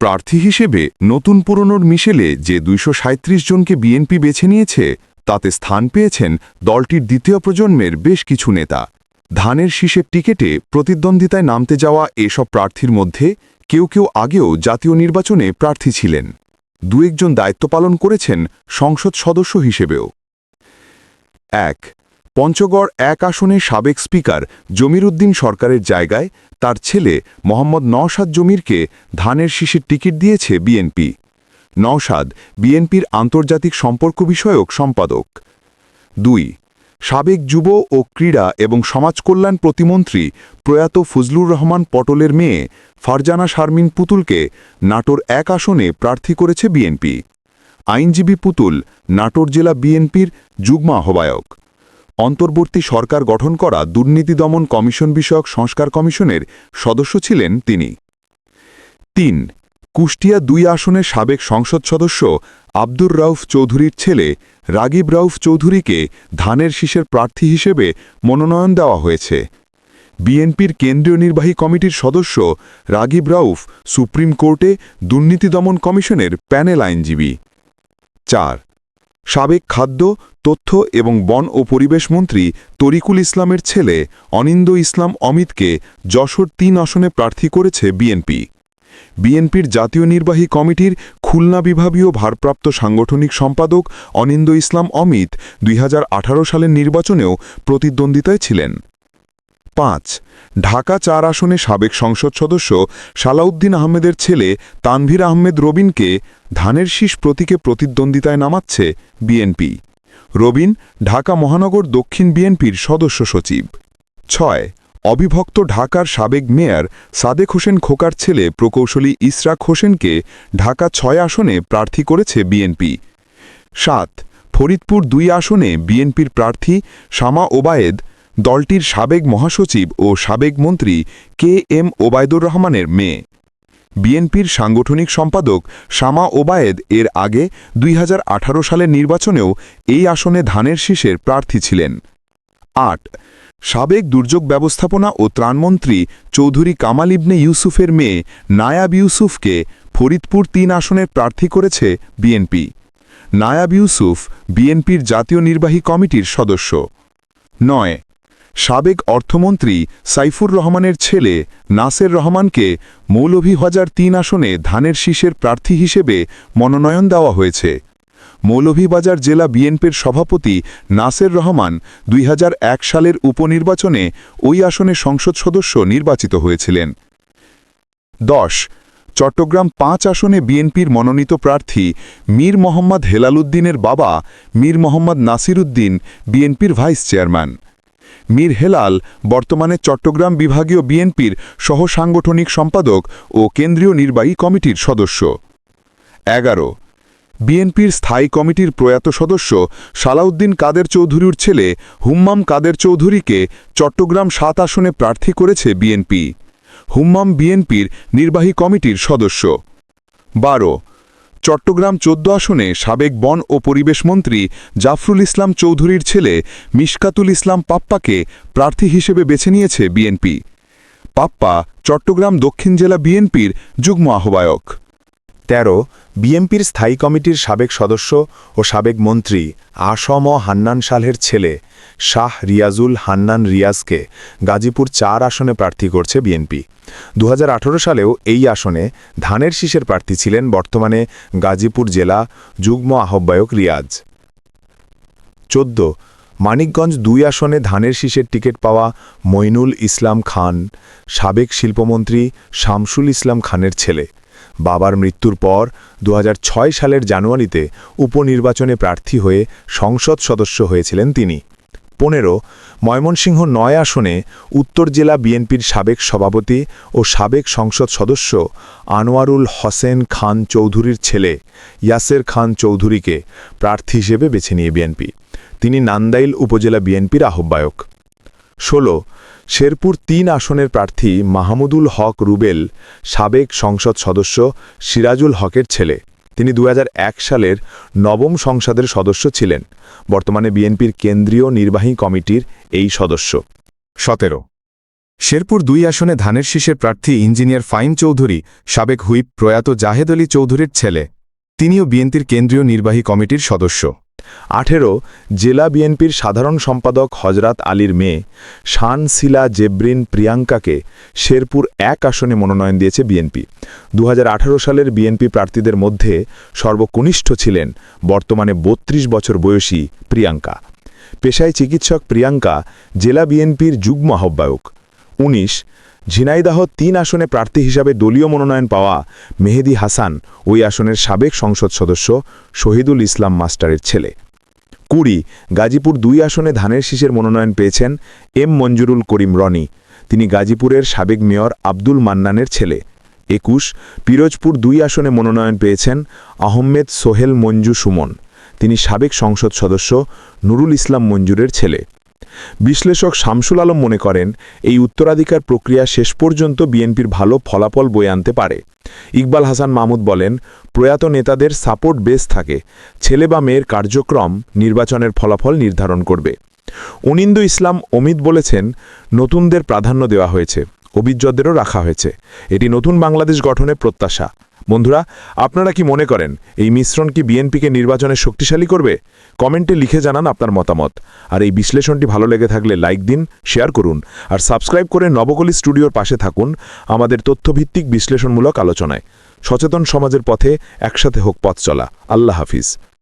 প্রার্থী হিসেবে নতুন পুরনোর মিশেলে যে দুইশো সাঁইত্রিশ জনকে বিএনপি বেছে নিয়েছে, তাতে স্থান পেয়েছেন দলটির দ্বিতীয় প্রজন্মের বেশ কিছু নেতা। ধানের শীষের টিকেটে প্রতিদ্বন্দ্বিতায় নামতে যাওয়া এসব প্রার্থীর মধ্যে কেউ কেউ আগেও জাতীয় নির্বাচনে প্রার্থী ছিলেন। দু একজন দায়িত্ব পালন করেছেন সংসদ সদস্য হিসেবেও। এক পঞ্চগড় এক আসনের সাবেক স্পিকার জমিরুদ্দিন সরকারের জায়গায় তার ছেলে মোহাম্মদ নওশাদ জমিরকে ধানের শীষের টিকিট দিয়েছে বিএনপি। নওশাদ বিএনপির আন্তর্জাতিক সম্পর্ক বিষয়ক সম্পাদক। দুই, সাবেক যুব ও ক্রীড়া এবং সমাজকল্যাণ প্রতিমন্ত্রী প্রয়াত ফজলুর রহমান পটলের মেয়ে ফারজানা শারমিন পুতুলকে নাটোর এক আসনে প্রার্থী করেছে বিএনপি। আইনজীবী পুতুল নাটোর জেলা বিএনপির যুগ্ম আহ্বায়ক। অন্তর্বর্তী সরকার গঠন করা দুর্নীতি দমন কমিশন বিষয়ক সংস্কার কমিশনের সদস্য ছিলেন তিনি। তিন, কুষ্টিয়া দুই আসনের সাবেক সংসদ সদস্য আব্দুর রাউফ চৌধুরীর ছেলে রাগিব রাউফ চৌধুরীকে ধানের শীষের প্রার্থী হিসেবে মনোনয়ন দেওয়া হয়েছে। বিএনপির কেন্দ্রীয় নির্বাহী কমিটির সদস্য রাগিব রাউফ সুপ্রিম কোর্টে দুর্নীতি দমন কমিশনের প্যানেল আইনজীবী। চার, সাবেক খাদ্য তথ্য এবং বন ও পরিবেশ মন্ত্রী তরিকুল ইসলামের ছেলে অনিন্দ ইসলাম অমিতকে যশোর তিন আসনে প্রার্থী করেছে বিএনপি। বিএনপির জাতীয় নির্বাহী কমিটির খুলনা বিভাগীয় ভারপ্রাপ্ত সাংগঠনিক সম্পাদক অনিন্দ ইসলাম অমিত দুই হাজার আঠারো সালের নির্বাচনেও প্রতিদ্বন্দ্বিতায় ছিলেন। পাঁচ, ঢাকা চার আসনে সাবেক সংসদ সদস্য সালাউদ্দিন আহমেদের ছেলে তানভীর আহমেদ রবিনকে ধানের শীষ প্রতীকে প্রতিদ্বন্দ্বিতায় নামাচ্ছে বিএনপি। রবিন ঢাকা মহানগর দক্ষিণ বিএনপির সদস্য সচিব। ছয়, অবিভক্ত ঢাকার সাবেক মেয়র সাদেক হোসেন খোকার ছেলে প্রকৌশলী ইসরাক হোসেনকে ঢাকা ছয় আসনে প্রার্থী করেছে বিএনপি। সাত, ফরিদপুর দুই আসনে বিএনপির প্রার্থী শামা ওবায়েদ, দলটির সাবেক মহাসচিব ও সাবেক মন্ত্রী কে এম ওবায়দুর রহমানের মেয়ে। বিএনপির সাংগঠনিক সম্পাদক শামা ওবায়েদ এর আগে দুই হাজার আঠারো সালের নির্বাচনেও এই আসনে ধানের শীষের প্রার্থী ছিলেন। আট, সাবেক দুর্যোগ ব্যবস্থাপনা ও ত্রাণমন্ত্রী চৌধুরী কামাল ইবনে ইউসুফের মেয়ে নায়াব ইউসুফকে ফরিদপুর তিন আসনের প্রার্থী করেছে বিএনপি। নায়াব ইউসুফ বিএনপির জাতীয় নির্বাহী কমিটির সদস্য। নয় সাবেক অর্থমন্ত্রী সাইফুর রহমানের ছেলে নাসের রহমানকে মৌলভীবাজার তিন আসনে ধানের শীষের প্রার্থী হিসেবে মনোনয়ন দেওয়া হয়েছে। মৌলভীবাজার জেলা বিএনপির সভাপতি নাসের রহমান দুই হাজার এক সালের উপনির্বাচনে ওই আসনে সংসদ সদস্য নির্বাচিত হয়েছিলেন। দশ, চট্টগ্রাম পাঁচ আসনে বিএনপির মনোনীত প্রার্থী মীর মোহাম্মদ হেলালুদ্দিনের বাবা মীর মোহাম্মদ নাসিরুদ্দিন বিএনপির ভাইস চেয়ারম্যান। মীর হেলাল, বর্তমানে চট্টগ্রাম বিভাগীয় বিএনপির সহসাংগঠনিক সম্পাদক ও কেন্দ্রীয় নির্বাহী কমিটির সদস্য। এগারো, বিএনপির স্থায়ী কমিটির প্রয়াত সদস্য সালাউদ্দিন কাদের চৌধুরীর ছেলে হুম্মাম কাদের চৌধুরীকে চট্টগ্রাম সাত আসনে প্রার্থী করেছে বিএনপি। হুম্মাম বিএনপির নির্বাহী কমিটির সদস্য। বারো চট্টগ্রাম চোদ্দ আসনে সাবেক বন ও পরিবেশ মন্ত্রী জাফরুল ইসলাম চৌধুরীর ছেলে মিশকাতুল ইসলাম পাপ্পাকে প্রার্থী হিসেবে বেছে নিয়েছে বিএনপি। পাপ্পা চট্টগ্রাম দক্ষিণ জেলা বিএনপির যুগ্ম আহ্বায়ক। তেরো বিএমপির স্থায়ী কমিটির সাবেক সদস্য ও সাবেক মন্ত্রী আসম হান্নান সালের ছেলে শাহ রিয়াজুল হান্নান রিয়াজকে গাজীপুর চার আসনে প্রার্থী করছে বিএনপি। দু হাজার আঠেরো সালেও এই আসনে ধানের শীষের প্রার্থী ছিলেন বর্তমানে গাজীপুর জেলা যুগ্ম আহ্বায়ক রিয়াজ। চোদ্দ, মানিকগঞ্জ দুই আসনে ধানের শীষের টিকিট পাওয়া মইনুল ইসলাম খান, সাবেক শিল্পমন্ত্রী শামসুল ইসলাম খানের ছেলে। বাবার মৃত্যুর পর দু হাজার ছয় সালের জানুয়ারিতে উপনির্বাচনে প্রার্থী হয়ে সংসদ সদস্য হয়েছিলেন তিনি। পনেরো, ময়মনসিংহ নয় আসনে উত্তর জেলা বিএনপির সাবেক সভাপতি ও সাবেক সংসদ সদস্য আনোয়ারুল হোসেন খান চৌধুরীর ছেলে ইয়াসের খান চৌধুরীকে প্রার্থী হিসেবে বেছে নিয়ে বিএনপি। তিনি নান্দাইল উপজেলা বিএনপির আহ্বায়ক। ষোলো শেরপুর তিন আসনের প্রার্থী মাহমুদুল হক রুবেল, সাবেক সংসদ সদস্য সিরাজুল হকের ছেলে। তিনি দু হাজার এক সালের নবম সংসদের সদস্য ছিলেন। বর্তমানে বিএনপির কেন্দ্রীয় নির্বাহী কমিটির এই সদস্য। সতেরো। শেরপুর দুই আসনে ধানের শীষের প্রার্থী ইঞ্জিনিয়ার ফাইম চৌধুরী, সাবেক হুইপ প্রয়াত জাহেদ আলী চৌধুরীর ছেলে। তিনিও বিএনপির কেন্দ্রীয় নির্বাহী কমিটির সদস্য। আঠেরো, জেলা বিএনপির সাধারণ সম্পাদক হজরত আলীর মেয়ে শান শিলা জেব্রিন প্রিয়াঙ্কাকে শেরপুর এক আসনে মনোনয়ন দিয়েছে বিএনপি। দু হাজার আঠারো সালের বিএনপি প্রার্থীদের মধ্যে সর্বকনিষ্ঠ ছিলেন বর্তমানে ৩২ বছর বয়সী প্রিয়াঙ্কা। পেশায় চিকিৎসক প্রিয়াঙ্কা, জেলা বিএনপির যুগ্ম আহ্বায়ক। উনিশ ঝিনাইদাহ তিন আসনে প্রার্থী হিসাবে দলীয় মনোনয়ন পাওয়া মেহেদি হাসান ওই আসনের সাবেক সংসদ সদস্য শহীদুল ইসলাম মাস্টারের ছেলে। কুড়ি, গাজীপুর দুই আসনে ধানের শীষের মনোনয়ন পেয়েছেন এম মঞ্জুরুল করিম রনি। তিনি গাজীপুরের সাবেক মেয়র আব্দুল মান্নানের ছেলে। একুশ, পিরোজপুর দুই আসনে মনোনয়ন পেয়েছেন আহমেদ সোহেল মঞ্জু সুমন। তিনি সাবেক সংসদ সদস্য নুরুল ইসলাম মঞ্জুরের ছেলে। বিশ্লেষক শামসুল আলম মনে করেন, এই উত্তরাধিকার প্রক্রিয়া শেষ পর্যন্ত বিএনপির ভালো ফলাফল বয়ে আনতে পারে। ইকবাল হাসান মাহমুদ বলেন, প্রয়াত নেতাদের সাপোর্ট বেস থাকে, ছেলে বা মেয়ের কার্যক্রম নির্বাচনের ফলাফল নির্ধারণ করবে। অনিন্দু ইসলাম অমিত বলেছেন, নতুনদের প্রাধান্য দেওয়া হয়েছে, অভিজ্ঞদেরও রাখা হয়েছে। এটি নতুন বাংলাদেশ গঠনে প্রত্যাশা। বন্ধুরা, আপনারা কি মনে করেন এই মিশ্রণ কি বিএনপিকে নির্বাচনে শক্তিশালী করবে? কমেন্টে লিখে জানান আপনার মতামত। আর এই বিশ্লেষণটি ভালো লেগে থাকলে লাইক দিন, শেয়ার করুন আর সাবস্ক্রাইব করে নবকলি স্টুডিওর পাশে থাকুন আমাদের তথ্যভিত্তিক বিশ্লেষণমূলক আলোচনায়। সচেতন সমাজের পথে একসাথে হোক পথ চলা। আল্লাহ হাফিজ।